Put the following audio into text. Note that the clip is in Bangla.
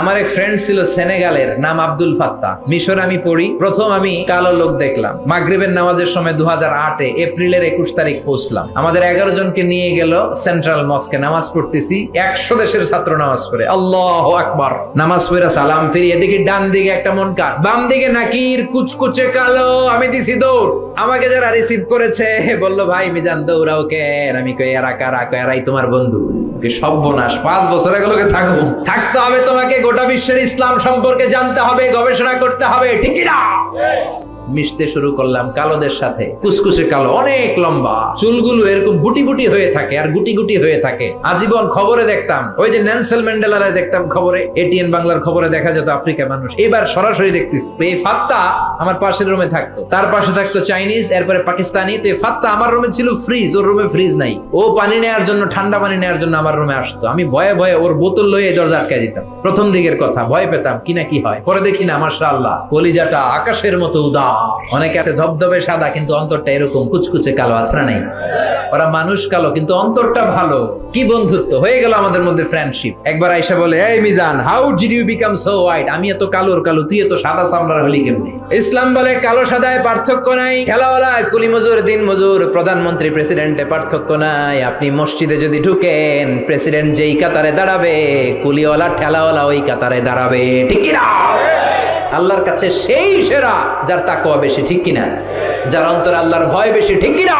আমার এক ফ্রেন্ড ছিল সেনেগালের, নাম আব্দুল ফাত্তা মিশর আমি পড়ি, প্রথম আমি কালো লোক দেখলাম। মাগরিবের নামাজের সময় দু হাজার আটে এপ্রিলের একুশ তারিখ পৌঁছলাম। আমাদের এগারো জনকে নিয়ে গেল সেন্ট্রাল মস্কে, নামাজ পড়তেছি, একশো দেশের ছাত্র নামাজ পড়ে। আল্লাহ আকবার। নামাজ পড়ে সালাম ফিরি এদিকে ডান দিকে একটা মন কার। বাম দিকে নাকির, কুচকুচে কালো, আমি দিছি দৌড়। আমাকে যারা রিসিভ করেছে বলল, ভাই, মিজান, দৌড়াও কেন? আমি কই, এরা কারা? কই, এরাই তোমার বন্ধু। কি সর্বনাশ, পাঁচ বছর এগুলোকে থাকব থাকতে হবে তোমাকে গোটা বিশ্বের ইসলাম সম্পর্কে জানতে হবে গবেষণা করতে হবে ঠিক না মিশতে শুরু করলাম কালোদের সাথে, কুসকুসে কালো, অনেক লম্বা। চুলগুলো এরকম গুটি গুটি হয়ে থাকে আর গুটি গুটি হয়ে থাকে। আজীবন খবরে দেখতাম, ওই যে ন্যান্সেল ম্যান্ডেলারে দেখতাম খবরে, এটিএন বাংলার খবরে দেখা যেত আফ্রিকা মানুষ। এবার সরাসরি দেখতেছি, এই ফাত্তা আমার পাশের রুমে থাকতো। তার পাশে থাকতো চাইনিজ, এরপরে পাকিস্তানি, তো এই ফাত্তা আমার রুমে ছিল ফ্রিজ, ওর রুমে ফ্রিজ নাই। ও পানি নেওয়ার জন্য, ঠান্ডা পানি নেওয়ার জন্য আমার রুমে আসতো। আমি ভয়ে ভয়ে ওর বোতল লয়ে দরজা আটকে দিতাম। প্রথম দিকের কথা, ভয় পেতাম কি না কি হয়। পরে দেখি না, মাশাআল্লাহ, কলিজাটা আকাশের মতো উদার। অনেকে আছে ধবধবে সাদা, কিন্তু অন্তরটা এরকম, কুচকুচে কালো, আছে না নাই? ওরা মানুষ কালো, কিন্তু অন্তরটা ভালো। কি বন্ধুত্ব? হয়ে গেল আমাদের মধ্যে ফ্রেন্ডশিপ একবার আইসা বলে, এই Mizan how did you become so white আমি এত কালোর কালো, তুই এত সাদা চামড়ার হলি কেমনি? ইসলাম বলে, কালো সাদায় পার্থক্য নাই। খেলাওয়ালা কুলি মজুর, দিন মজুর, প্রধানমন্ত্রী প্রেসিডেন্টে পার্থক্য নাই। আপনি মসজিদে যদি ঢুকেন প্রেসিডেন্ট যেই কাতারে দাঁড়াবে, কুলিওয়ালা, ঠেলাওয়ালা ওই কাতারে দাঁড়াবে। ঠিক কি না? আল্লাহর কাছে সেই সেরা যার তাকওয়া বেশি, ঠিক কিনা? যার অন্তরে আল্লাহর ভয় বেশি, ঠিক কিনা?